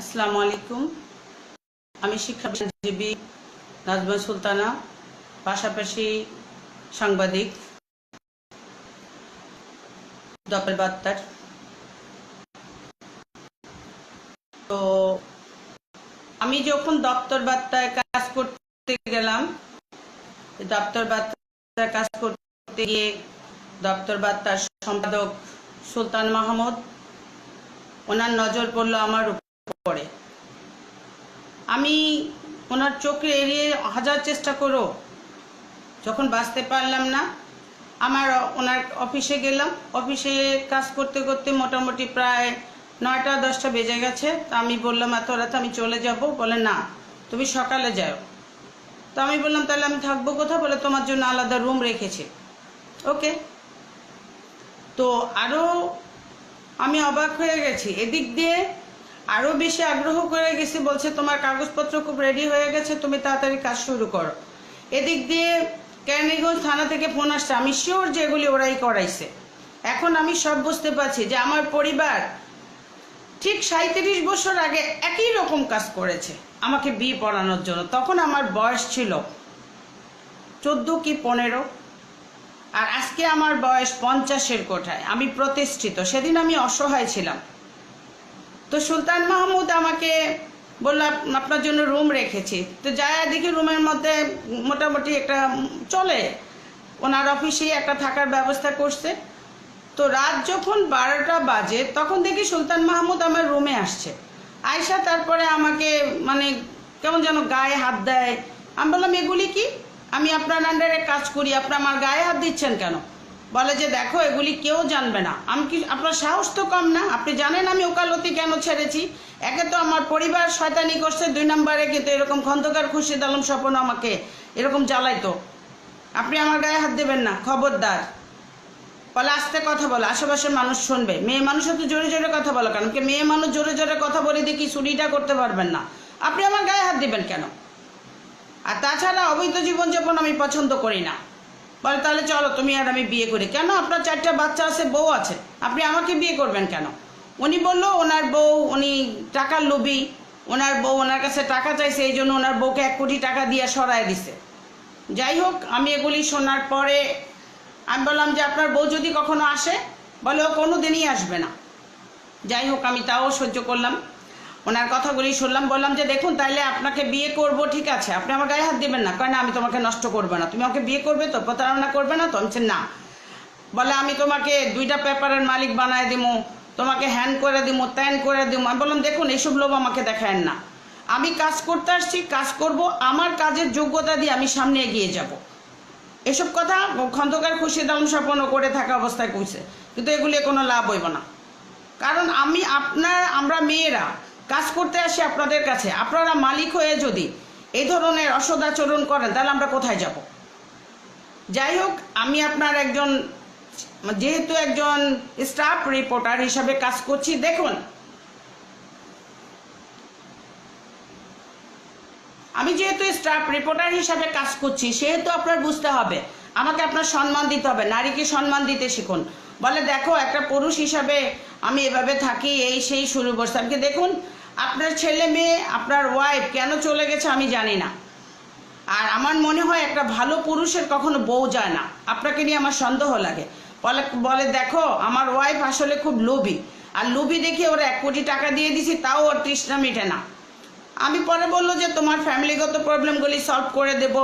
আসসালামু আলাইকুম। আমি শিক্ষা শিক্ষাজীবী নাজমা সুলতানা, পাশাপাশি সাংবাদিক দপের বার্তার তো আমি যখন দপ্তর বার্তায় কাজ করতে গেলাম দপ্তর বার্তায় কাজ করতে গিয়ে দপ্তর বার্তার সম্পাদক সুলতান মাহমুদ, ওনার নজর পড়ল আমার উপরে আমি ওনার চোখে এড়িয়ে হাজার চেষ্টা করো যখন বাঁচতে পারলাম না, আমার ওনার অফিসে গেলাম। অফিসে কাজ করতে করতে মোটামুটি প্রায় নয়টা, দশটা বেজে গেছে। তা আমি বললাম, এত রাতে আমি চলে যাব? বলে, না, তুমি সকালে যাও। তো আমি বললাম, তাহলে আমি থাকব কোথাও বলে, তোমার জন্য আলাদা রুম রেখেছে। ওকে। তো আরও আমি অবাক হয়ে গেছি। এদিক দিয়ে আরও বেশি আগ্রহ করে গেছি, বলছে, তোমার কাগজপত্র খুব রেডি হয়ে গেছে, তুমি তাড়াতাড়ি কাজ শুরু করো। এদিক দিয়ে কেরানীগঞ্জ থানা থেকে ফোন আসছে। আমি শিওর যে এগুলি ওরাই করাইছে। এখন আমি সব বুঝতে পারছি যে আমার পরিবার ঠিক সাঁত্রিশ বছর আগে একই রকম কাজ করেছে, আমাকে বিয়ে পড়ানোর জন্য। তখন আমার বয়স ছিল চোদ্দ কি পনেরো, আর আজকে আমার বয়স পঞ্চাশের কোঠায়। আমি প্রতিষ্ঠিত। সেদিন আমি অসহায় ছিলাম। তো সুলতান মাহমুদ আমাকে বললাম আপনার জন্য রুম রেখেছি। তো যাই দেখি রুমের মধ্যে মোটামুটি একটা চলে। ওনার অফিসে একটা থাকার ব্যবস্থা করছে। তো রাত যখন বারোটা বাজে, তখন দেখি সুলতান মাহমুদ আমার রুমে আসছে। আয়সা তারপরে আমাকে মানে কেমন যেন গায়ে হাত দেয়। আমি বললাম, এগুলি কি? আমি আপনার আন্ডারে কাজ করি, আপনি আমার গায়ে হাত দিচ্ছেন কেন? বলে যে দেখো, এগুলি কেউ জানবে না। আমি কি আপনার সাহস তো কম না? আপনি জানেন আমি ওকালতি কেন ছেড়েছি? একে তো আমার পরিবার শয়তানি করছে, দুই নম্বরে কিন্তু এরকম খন্দকার খুশিদ আলম স্বপন আমাকে এরকম জ্বালাইতো। আপনি আমার গায়ে হাত দেবেন না, খবরদার। বলে, আস্তে কথা বলো, আশেপাশের মানুষ শুনবে। মেয়ে মানুষও তো জোরে জোরে কথা বলো কারণ কি মেয়ে মানুষ জোরে জোরে কথা বলে দেখি চুরিটা করতে পারবেন না। আপনি আমার গায়ে হাত দিবেন কেন? আর তাছাড়া অবৈধ জীবনযাপন আমি পছন্দ করি না। বলে, তাহলে চলো, তুমি আর আমি বিয়ে করি। কেন? আপনার চারটা বাচ্চা আছে, বউ আছে। আপনি আমাকে বিয়ে করবেন কেন? উনি বলল, ওনার বউ, উনি টাকার লোভী। ওনার বউ ওনার কাছে টাকা চাইছে, এই জন্য ওনার বউকে এক কোটি টাকা দিয়ে সরায় দিছে। যাই হোক, আমি এগুলি শোনার পরে আমি বললাম যে, আপনার বউ যদি কখনো আসে? বলে, ও কোনো দিনই আসবে না। যাই হোক, আমি তাও সহ্য করলাম। ওনার কথাগুলি শুনলাম, বললাম যে দেখুন, তাইলে আপনাকে বিয়ে করব, ঠিক আছে। আপনি আমার গায়ে হাত দিবেন না। কেন আমি তোমাকে নষ্ট করবে না। তুমি আমাকে বিয়ে করবে তো, প্রতারণা করবে না তো? আমি না। বলে, আমি তোমাকে দুইটা পেপারের মালিক বানায় দিমু, তোমাকে হ্যান্ড করে দিমু, ত্যান করে দিমু। আমি বললাম, দেখুন এইসব লোভ আমাকে দেখায়েন না। আমি কাজ করতে আসছি, কাজ করব, আমার কাজের যোগ্যতা দিয়ে আমি সামনে এগিয়ে যাব। এসব কথা খন্দকার খুশি দাম স্বপনও করে থাকা অবস্থায় কইছে। কিন্তু এগুলি কোনো লাভ হইব না। কারণ আমি, আপনার, আমরা মেয়েরা কাজ করতে আসি আপনাদের কাছে। আপনারা মালিক হয়ে যদি এই ধরনের অসদাচরণ করেন, তাহলে আমরা কোথায় যাব? যাই হোক, আমি আপনার একজন, যেহেতু একজন স্টাফ রিপোর্টার হিসাবে কাজ করছি, দেখুন। আমি যেহেতু স্টাফ রিপোর্টার হিসাবে কাজ করছি, সেহেতু আপনার বুঝতে হবে। আমাকে আপনার সম্মান দিতে হবে, নারীকে সম্মান দিতে শিখুন। বলে, দেখো, একটা পুরুষ হিসাবে আমি এভাবে থাকি, এই, সেই, শুরু করছি। আমি দেখুন আপনার ছেলে মেয়ে, আপনার ওয়াইফ কেন চলে গেছে আমি জানি না। আর আমার মনে হয় একটা ভালো পুরুষের কখনো বউ যায় না। আপনাকে নিয়ে আমার সন্দেহ লাগে। বলে বলে দেখো, আমার ওয়াইফ আসলে খুব লোভী। আর লোভী দেখে ওরা এক কোটি টাকা দিয়ে দিছি, তাও ওর তৃষ্ণা মিটে না। আমি পরে বলল যে, তোমার ফ্যামিলিগত প্রবলেমগুলি সলভ করে দেব।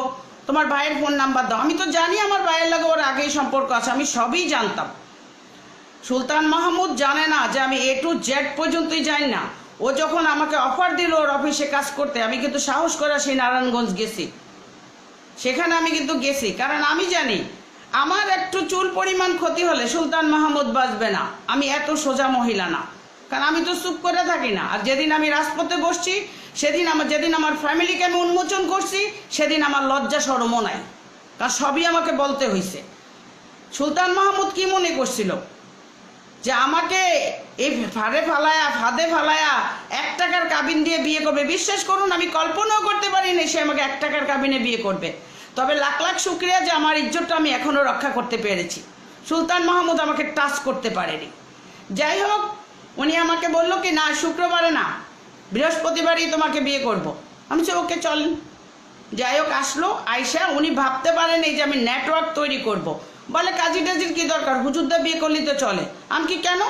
তোমার ভাইয়ের ফোন নাম্বার দাও। আমি তো জানি আমার ভাইয়ের লাগে ওর আগেই সম্পর্ক আছে, আমি সবই জানতাম। সুলতান মাহমুদ জানে না যে আমি এ টু জেড পর্যন্তই জানি না। ও যখন আমাকে অফার দিল ওর অফিসে কাজ করতে, আমি কিন্তু সাহস করে সেই নারায়ণগঞ্জ গেছি। সেখানে আমি কিন্তু গেছি, কারণ আমি জানি আমার একটু চুল পরিমাণ ক্ষতি হলে সুলতান মাহমুদ বাঁচবে না। আমি এত সোজা মহিলা না। কারণ আমি তো চুপ করে থাকি না। আর যেদিন আমি রাজপথে বসছি, সেদিন আমার যেদিন আমার ফ্যামিলিকে আমি উন্মোচন করছি, সেদিন আমার লজ্জা সরমও নাই। কারণ সবই আমাকে বলতে হয়েছে সুলতান মাহমুদ কি মনে করছিল? যে আমাকে এই ফাড়ে ফালায়া, ফাঁদে ফালায়া এক টাকার কাবিন দিয়ে বিয়ে করবে। বিশ্বাস করুন, আমি কল্পনাও করতে পারিনি সে আমাকে এক টাকার কাবিনে বিয়ে করবে। তবে লাখ লাখ শুক্রিয়া যে আমার ইজ্জতটা আমি এখনও রক্ষা করতে পেরেছি। সুলতান মাহমুদ আমাকে টাচ করতে পারেনি। যাই হোক, উনি আমাকে বলল কি, না, শুক্রবারে না, বৃহস্পতিবারই তোমাকে বিয়ে করব। আমি ওকে চলেন যাই হোক আসলো আয়সা উনি ভাবতে পারেন এই যে আমি নেটওয়ার্ক তৈরি করব। বলে কাজী টাজির কি দরকার? হুজুরদা বিয়ে করলে তো চলে। আমি কি, কেন?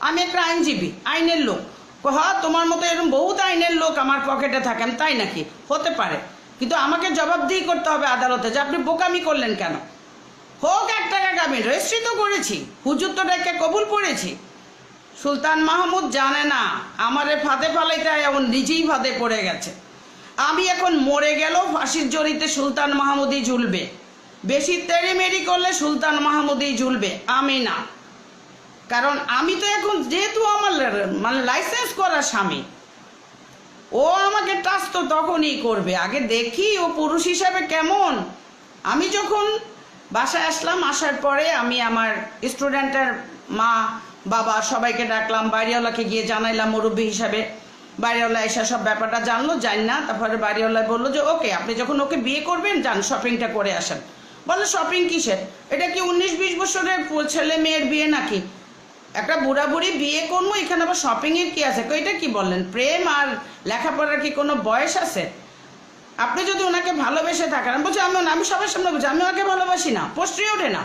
আমি একটা আইনজীবী, আইনের লোক। হ তোমার মতো এরকম বহুত আইনের লোক আমার পকেটে থাকেন তাই নাকি? হতে পারে। কিন্তু আমাকে জবাবদিহি করতে হবে আদালতে, যে আপনি বোকামি করলেন কেন? হোক, এক টাকা কাবিন রেজিস্ট্রি তো করেছি, হুজুর তো ডেকে কবুল করেছি। সুলতান মাহমুদ জানে না, আমারে ফাঁদে ফালাইতে এমন নিজেই ফাঁদে পড়ে গেছে। আমি এখন মরে গেলেও ফাঁসির জড়িতে সুলতান মাহমুদই ঝুলবে। বেশি তেড়িমেড়ি করলে সুলতান মাহমুদই ঝুলবে। আমি না। কারণ আমি তো এখন যেহেতু আমার মানে লাইসেন্স করা স্বামী, ও আমাকে টাচ তো তখনই করবে। আগে দেখি ও পুরুষ হিসাবে কেমন। আমি যখন বাসায় আসলাম, আসার পরে আমি আমার স্টুডেন্টের মা, বাবা সবাইকে ডাকলাম, বাড়িওয়ালাকে গিয়ে জানাইলাম, মুরব্বী হিসাবে। বাড়িওয়ালা এসে সব ব্যাপারটা জানলো, জানি না, তারপরে বাড়িওয়ালা বলল যে, ওকে, আপনি যখন ওকে বিয়ে করবেন, যান শপিংটা করে আসেন। বলে শপিং কিসের? এটা কি উনিশ বিশ বছরের ছেলে মেয়ের বিয়ে নাকি? একটা বুড়া বুড়ি বিয়ে করব, এখানে আবার শপিংয়ের কি আছে? এটা কি বললেন? প্রেম আর লেখাপড়ার কি কোনো বয়স আছে? আপনি যদি ওনাকে ভালোবেসে থাকেন বলছি, আমি আমি সবার সামনে বলছি, আমি ওনাকে ভালোবাসি না পোস্টে ওঠে না।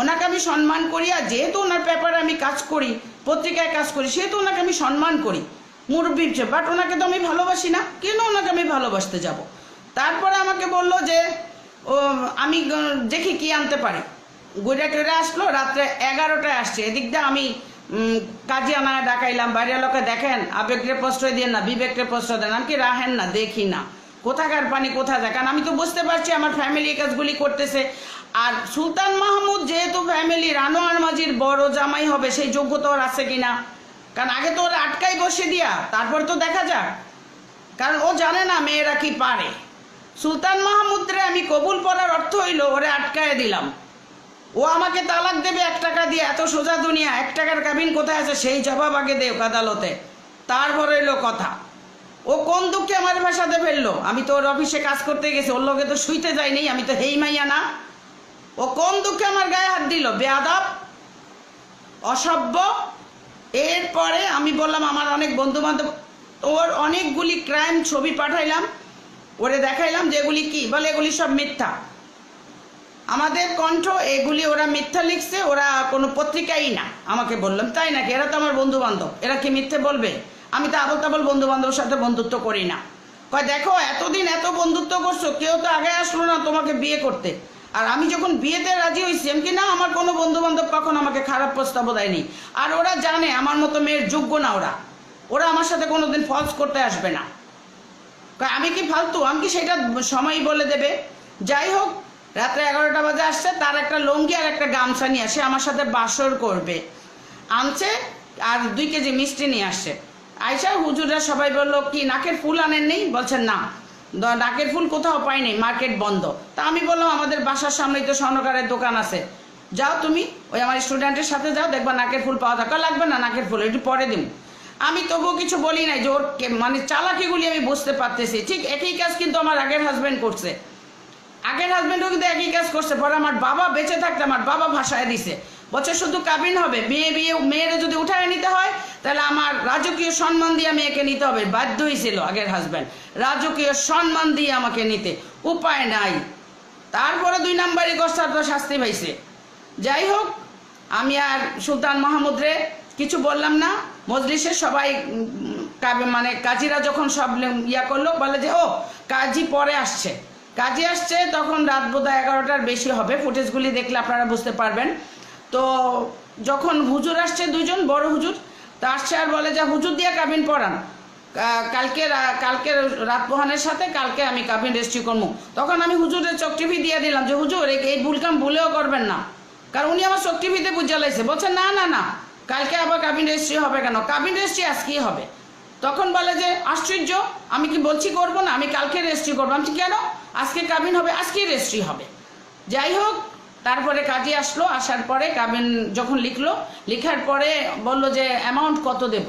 ওনাকে আমি সম্মান করি, আর যেহেতু ওনার ব্যাপারে আমি কাজ করি, পত্রিকায় কাজ করি, সেহেতু ওনাকে আমি সম্মান করি। মুরব্বী বাট ওনাকে তো আমি ভালোবাসি না। কেন ওনাকে আমি ভালোবাসতে যাব? তারপরে আমাকে বলল যে, ও, আমি দেখি কি আনতে পারি। ঘুরে টুরে আসলো, রাত্রে এগারোটায় আসছে। এদিক দিয়ে আমি কাজী আনায় ডাকাইলাম। বাইরের লোকে দেখেন, আবেগকে প্রশ্রয় দিয়ে না, বিবেককে প্রশ্রয় দেন আমি কি রাহেন না? দেখি না। কোথাকার পানি কোথা যায়? কারণ আমি তো বুঝতে পারছি আমার ফ্যামিলি কাজগুলি করতেছে। আর সুলতান মাহমুদ যেহেতু ফ্যামিলি রানোয়ার মাঝির বড় জামাই হবে, সেই যোগ্যতা ওর আছে কিনা? কারণ আগে তো ওরা আটকাই বসে দিয়া, তারপর তো দেখা যাক। কারণ ও জানে না মেয়েরা কি পারে। সুলতান মাহমুদরে আমি কবুল পড়ার অর্থ হইল ওরে আটকায় দিলাম। ও আমাকে তালাক দেবে এক টাকা দিয়ে, এত সোজা দুনিয়া, এক টাকার কাবিন কোথায় আছে সেই জবাব আগে দেও আদালতে। তারপর এলো কথা। ও কোন দুঃখে আমার ভাষাতে ফেলল? আমি তো ওর অফিসে কাজ করতে গেছি, ওর লোকে তো শুইতে যাইনি, আমি তো হেই মাইয়া না। ও কোন দুঃখে আমার গায়ে হাত দিল? বেয়াদাব অসভ্য? এরপরে আমি বললাম, আমার অনেক বন্ধু বান্ধব ওর অনেকগুলি ক্রাইম ছবি পাঠাইলাম, ওরে দেখাইলাম যেগুলি কি? বলে এগুলি সব মিথ্যা। আমাদের কণ্ঠ, এগুলি ওরা মিথ্যা লিখছে, ওরা কোনো পত্রিকাই না। আমাকে বললাম, তাই নাকি? এরা তো আমার বন্ধু বান্ধব এরা কি মিথ্যে বলবে? আমি তো আবল তাবল বন্ধু বান্ধবের সাথে বন্ধুত্ব করি না। কয়, দেখো, এতদিন এত বন্ধুত্ব করছ, কেউ তো আগে আসলো না তোমাকে বিয়ে করতে। আর আমি যখন বিয়েতে রাজি হয়েছি আমি কি না, আমার কোনো বন্ধু বান্ধব কখন আমাকে খারাপ প্রস্তাবও দেয়নি। আর ওরা জানে, আমার মতো মেয়ের যোগ্য না ওরা। ওরা আমার সাথে কোনোদিন ফলস করতে আসবে না। আমি কি ফালতু? আমি কি সেটা সময় বলে দেবে? যাই হোক, রাত্রে এগারোটা বাজে আসছে, তার একটা লঙ্গি আর একটা গামছা নিয়ে আসে, আমার সাথে বাসর করবে। আনছে আর দুই কেজি মিষ্টি নিয়ে আসছে আয়সা হুজুরা সবাই বলল, কি, নাকের ফুল আনেন নেই বলছেন না। নাকের ফুল কোথাও পাইনি, মার্কেট বন্ধ। তা আমি বললাম, আমাদের বাসার সামনেই তো স্বর্ণকারের দোকান আছে। যাও তুমি, ওই আমার স্টুডেন্টের সাথে যাও, দেখবা নাকের ফুল পাওয়া থাকে লাগবে না নাকের ফুল, একটু পরে দিন আমি তবুও কিছু বলি নাই যে ওর মানে চালাকিগুলি আমি বুঝতে পারতেছি। ঠিক একই কাজ কিন্তু আমার আগের হাজব্যান্ড করছে। আগের হাজব্যান্ডও কিন্তু একই কাজ করছে। পরে আমার বাবা বেঁচে থাকতে আমার বাবা ভাষায় দিছে। বলছে শুধু কাবিন হবে। মেয়ে বিয়ে, মেয়েরে যদি উঠায় নিতে হয়, তাহলে আমার রাজকীয় সম্মান দিয়ে মেয়েকে নিতে হবে। বাধ্য হয়েছিল আগের হাজব্যান্ড রাজকীয় সম্মান দিয়ে আমাকে নিতে। উপায় নাই। তারপরে দুই নাম্বারই তো শাস্তি পাইছে। যাই হোক, আমি আর সুলতান মাহমুদরে কিছু বললাম না। মজলিসে সবাই মানে কাজীরা যখন সব ইয়া করল, বলে যে, ও, কাজী পরে আসছে। কাজী আসছে, তখন রাত বোধ এগারোটার বেশি হবে। ফুটেজগুলি দেখলে আপনারা বুঝতে পারবেন। তো যখন হুজুর আসছে দুজন বড় হুজুর, তা আসছে আর বলে, যে হুজুর দিয়ে কাবিন পড়ান কালকে কালকে রাত পোহানের সাথে কালকে আমি কাবিন রেজিস্ট্রি করব তখন আমি হুজুরের চোখ টিভি দিয়ে দিলাম যে, হুজুর, এই- এই ভুল কাম ভুলেও করবেন না। কারণ উনি আমার চোখ টিভিতে বুঝে লাইছে। বলছে, না না না, কালকে আবার কাবিন রেজিস্ট্রি হবে কেন? কাবিন রেজিস্ট্রি আজকেই হবে। তখন বলে যে, আশ্চর্য, আমি কি বলছি করব না? আমি কালকে রেজিস্ট্রি করব। আমি কেন? আজকে কাবিন হবে, আজকেই রেজিস্ট্রি হবে। যাই হোক তারপরে কাজে আসলো, আসার পরে কাবিন যখন লিখলো, লিখার পরে বলল যে অ্যামাউন্ট কত দেব?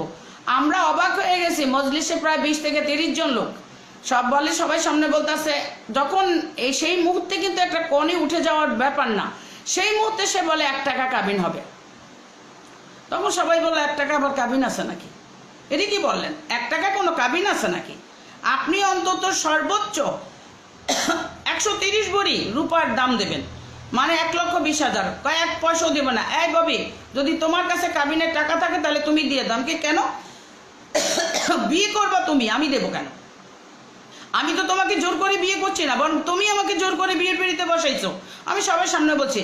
আমরা অবাক হয়ে গেছি, মজলিসে প্রায় বিশ থেকে তিরিশ জন লোক। সব বলে সবাই সামনে বলতেছে, যখন এই সেই মুহূর্তে কিন্তু একটা কনে উঠে যাওয়ার ব্যাপার না, সেই মুহূর্তে সে বলে, এক টাকা কাবিন হবে। তখন সবাই বলে এক টাকা আবার কাবিন আছে নাকি? এটি কি বললেন? এক টাকা কোনো কাবিন আছে নাকি? আপনি অন্তত সর্বোচ্চ একশো তিরিশ ভরি রূপার দাম দেবেন। মানে এক লক্ষ বিশ হাজার। কয়েক পয়সাও দেবে না। এক ববি যদি তোমার কাছে কাবিনের টাকা থাকে, তাহলে তুমি দিয়ে দাম কি কেন? বিয়ে করবা তুমি, আমি দেবো কেন? আমি তো তোমাকে জোর করে বিয়ে করছি না, বরং তুমি আমাকে জোর করে বিয়ের পিড়িতে বসাইছো। আমি সবার সামনে বলছি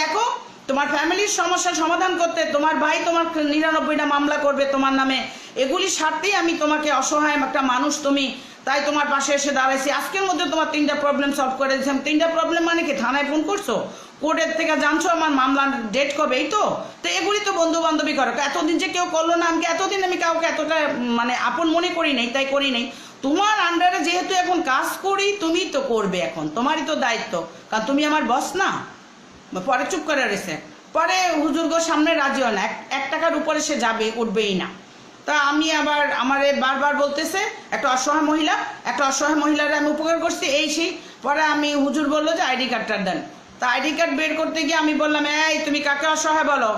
দেখো, তোমার ফ্যামিলির সমস্যার সমাধান করতে তোমার ভাই তোমার নিরানব্বইটা মামলা করবে তোমার নামে। এগুলি সারতেই আমি তোমাকে অসহায় একটা মানুষ তুমি তাই তোমার পাশে এসে দাঁড়াইছি। আজকের মধ্যে তোমার তিনটা প্রবলেম সলভ করে দিয়েছি। তিনটা প্রবলেম মানে কি, থানায় ফোন করছ? কোর্টের থেকে জানছো আমার মামলার ডেট কবে? এই তো? তো এগুলি তো বন্ধু বান্ধবী করো এতদিন যে কেউ করল না আমাকে এতদিন আমি কাউকে এতটা মানে আপন মনে করি নাই, তাই করি নাই। তোমার আন্ডারে যেহেতু এখন কাজ করি, তুমি তো করবে এখন। তোমারই তো দায়িত্ব। কারণ তুমি আমার বস না? পরে চুপ করে রয়েছে। পরে হুজুরগো সামনে রাজি হয় না। এক টাকার উপরে সে যাবে, উঠবেই না। তা আমি আবার আমারে বারবার বলতেছে, একটা অসহায় মহিলা, একটা অসহায় মহিলার আমি উপকার করছি, এই সেই। পরে আমি হুজুর বলল যে, আইডি কার্ডটা দেন। তা আইডি কার্ড বের করতে গিয়ে আমি বললাম, এই, তুমি কাকে অসহায় বলো?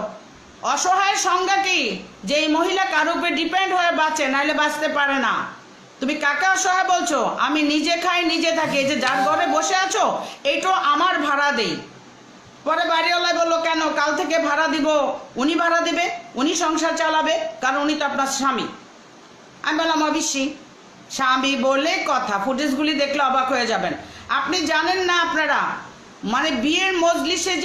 অসহায় সংজ্ঞা কি? যে এই মহিলা কারও উপরে ডিপেন্ড হয়ে বাঁচে, নাহলে বাঁচতে পারে না। তুমি কাকে অসহায় বলছো? আমি নিজে খাই, নিজে থাকি, এই যে যার ঘরে বসে আছো এইটাও আমার ভাড়া দেই। পরে বাড়িওয়ালায় বলল, কেন? কাল থেকে ভাড়া দিব। উনি ভাড়া দিবে, উনি সংসার চালাবে, কারণ উনি তো আপনার স্বামী। আমি বললাম, অবশ্যই। স্বামী বলে কথা, ফুটেজগুলি দেখলে অবাক হয়ে যাবেন। আপনি জানেন না আপনারা মানে বিয়ের মজলিসে যে